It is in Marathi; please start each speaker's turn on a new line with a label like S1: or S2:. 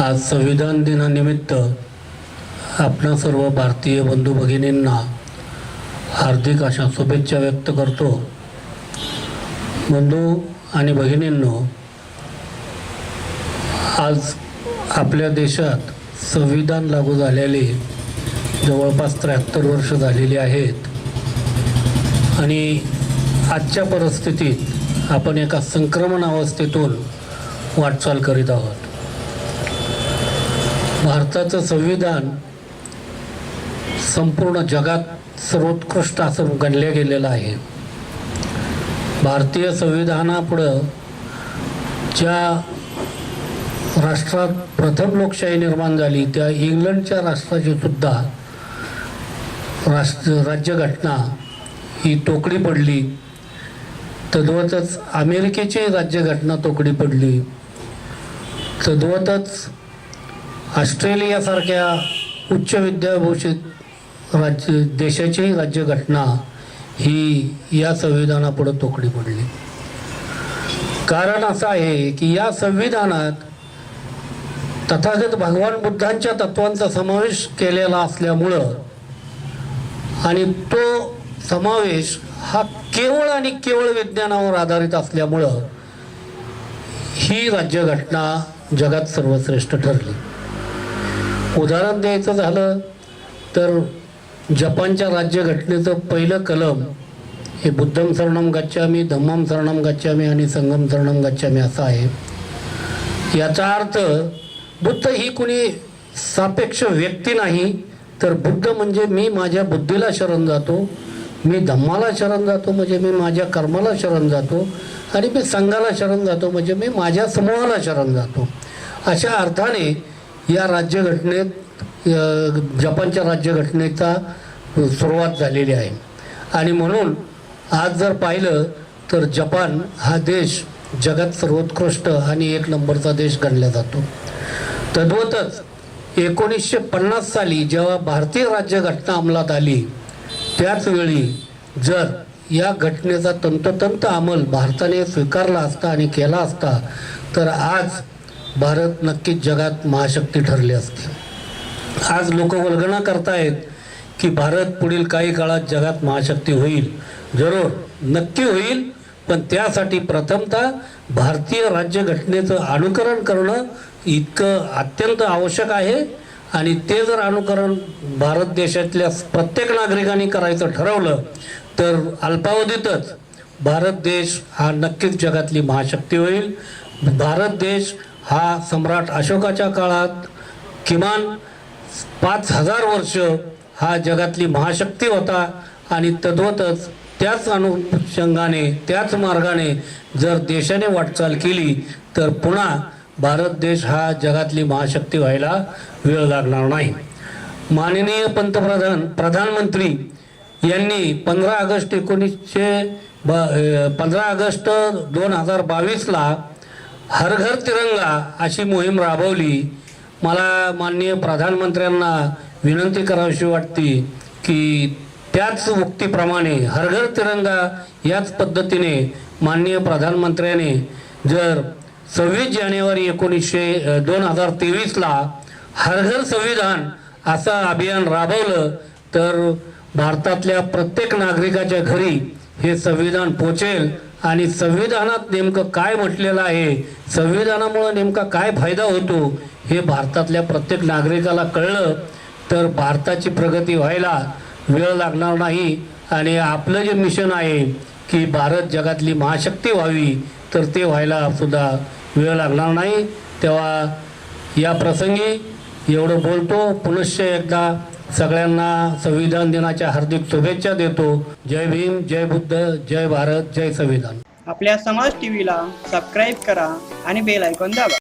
S1: आज संविधान दिनानिमित्त आपणा सर्व भारतीय बंधू भगिनींना हार्दिक अशा शुभेच्छा व्यक्त करतो. बंधू आणि भगिनींनो आज आपल्या देशात संविधान लागू झालेले जवळपास त्र्याहत्तर वर्ष झालेली आहेत. आणि आजच्या परिस्थितीत आपण एका संक्रमण अवस्थेतून वाटचाल करीत आहोत. भारताचं संविधान संपूर्ण जगात सर्वोत्कृष्ट असं गणलं गेलेलं आहे. भारतीय संविधानापुढं ज्या राष्ट्रात प्रथम लोकशाही निर्माण झाली त्या इंग्लंडच्या राष्ट्राची सुद्धा राष्ट्र राज्यघटना ही तोकडी पडली. तद्वतच अमेरिकेची राज्यघटना तोकडी पडली. तद्वतच ऑस्ट्रेलियासारख्या उच्च विद्याभूषित राज्य देशाची राज्यघटना ही या संविधानापुढं तोकडी पडली. कारण असं आहे की या संविधानात तथागत भगवान बुद्धांच्या तत्वांचा समावेश केलेला असल्यामुळं आणि तो समावेश हा केवळ आणि केवळ विज्ञानावर आधारित असल्यामुळं ही राज्यघटना जगात सर्वश्रेष्ठ ठरली. उदाहरण द्यायचं झालं तर जपानच्या राज्यघटनेचं पहिलं कलम हे बुद्धम सरणम गच्छामी धम्मम सरणम गच्छामी आणि संगम सरणम गच्छामी असं आहे. याचा अर्थ बुद्ध ही कुणी सापेक्ष व्यक्ती नाही तर बुद्ध म्हणजे मी माझ्या बुद्धीला शरण जातो मी धम्माला शरण जातो म्हणजे मी माझ्या कर्माला शरण जातो आणि मी संघाला शरण जातो म्हणजे मी माझ्या समूहाला शरण जातो. अशा अर्थाने या राज्यघटनेत जपानच्या राज्यघटनेचा सुरुवात झालेली आहे. आणि म्हणून आज जर पाहिलं तर जपान हा देश जगात सर्वोत्कृष्ट आणि एक नंबरचा देश गणला जातो. तद्वतच एकोणीसशे पन्नास साली जेव्हा भारतीय राज्यघटना अंमलात आली त्याचवेळी जर या घटनेचा तंतोतंत अंमल भारताने स्वीकारला असता आणि केला असता तर आज भारत नक्कीच जगात महाशक्ती ठरली असते. आज लोक वल्गना करतायत की भारत पुढील काही काळात जगात महाशक्ती होईल. जरूर नक्की होईल पण त्यासाठी प्रथमतः भारतीय राज्यघटनेचं अनुकरण करणं इतकं अत्यंत आवश्यक आहे आणि ते जर अनुकरण भारत देशातल्या प्रत्येक नागरिकांनी करायचं ठरवलं तर अल्पावधीतच भारत देश हा नक्कीच जगातली महाशक्ती होईल. भारत देश हा सम्राट अशोकाच्या काळात किमान पाच हजार वर्ष हा जगातली महाशक्ती होता आणि तद्वतच त्याच अनुषंगाने त्याच मार्गाने जर देशाने वाटचाल केली तर पुन्हा भारत देश हा जगातली महाशक्ती व्हायला वेळ लागणार नाही. माननीय पंतप्रधान प्रधानमंत्री यांनी पंधरा ऑगस्ट एकोणीसशे ब पंधरा ऑगस्ट दोन हजार बावीसला हर घर तिरंगा अशी मोहीम राबवली. मला माननीय प्रधानमंत्र्यांना विनंती करावीशी वाटते की त्याच उक्तीप्रमाणे हर घर तिरंगा याच पद्धतीने माननीय प्रधानमंत्र्याने जर सव्वीस जानेवारी एकोणीसशे दोन हजार तेवीसला हर घर संविधान असं अभियान राबवलं तर भारतातल्या प्रत्येक नागरिकाच्या घरी हे संविधान पोचेल आणि संविधानात नेमकं काय म्हटलेलं आहे संविधानामुळं नेमका काय फायदा होतो हे भारतातल्या प्रत्येक नागरिकाला कळलं तर भारताची प्रगती व्हायला वेळ लागणार नाही. आणि आपलं जे मिशन आहे की भारत जगातली महाशक्ती व्हावी तर ते व्हायला सुद्धा वेळ लागणार नाही. तेव्हा या प्रसंगी एवढं बोलतो पुनश्च एकदा सगळ्यांना संविधान दिनाच्या हार्दिक शुभेच्छा देतो. जय भीम जय बुद्ध जय भारत जय संविधान.
S2: आपल्या समाज टीव्हीला सबस्क्राईब करा आणि बेल ऐकून दाबा.